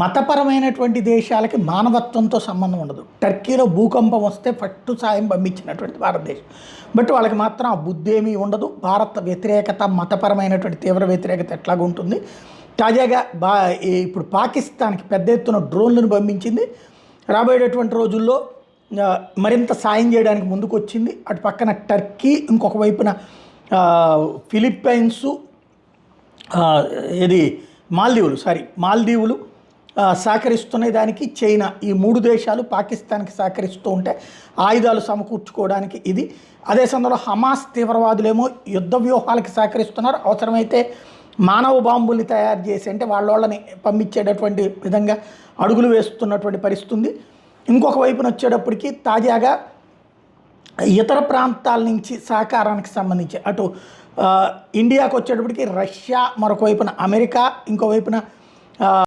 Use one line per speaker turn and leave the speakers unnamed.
మతపరమైనటువంటి దేశాలకి మానవత్వంతో సంబంధం ఉండదు. టర్కీలో భూకంపం వస్తే ఫస్ట్ సాయం పంపించినటువంటి భారతదేశం. బట్ వాళ్ళకి మాత్రం ఆ బుద్ధి ఏమీ ఉండదు. భారత వ్యతిరేకత మతపరమైనటువంటి తీవ్ర వ్యతిరేకత ఎట్లాగుంటుంది తాజాగా బా ఇప్పుడు పాకిస్తాన్కి పెద్ద ఎత్తున డ్రోన్లను పంపించింది. రాబోయేటటువంటి రోజుల్లో మరింత సాయం చేయడానికి ముందుకు వచ్చింది అటు పక్కన టర్కీ ఇంకొక వైపున ఫిలిప్పైన్సు ఇది మాల్దీవులు సారీ మాల్దీవులు సహకరిస్తున్న దానికి చైనా. ఈ మూడు దేశాలు పాకిస్తాన్కి సహకరిస్తూ ఉంటే ఆయుధాలు సమకూర్చుకోవడానికి ఇది. అదే సమయంలో హమాస్ తీవ్రవాదులేమో యుద్ధ వ్యూహాలకి సహకరిస్తున్నారు. అవసరమైతే మానవ బాంబుల్ని తయారు చేసి అంటే వాళ్ళ వాళ్ళని పంపించేటటువంటి విధంగా అడుగులు వేస్తున్నటువంటి పరిస్థితి ఉంది. ఇంకొక వైపున వచ్చేటప్పటికి తాజాగా ఇతర ప్రాంతాల నుంచి సహకారానికి సంబంధించి అటు ఇండియాకు వచ్చేటప్పటికి రష్యా మరొక వైపున అమెరికా ఇంకోవైపున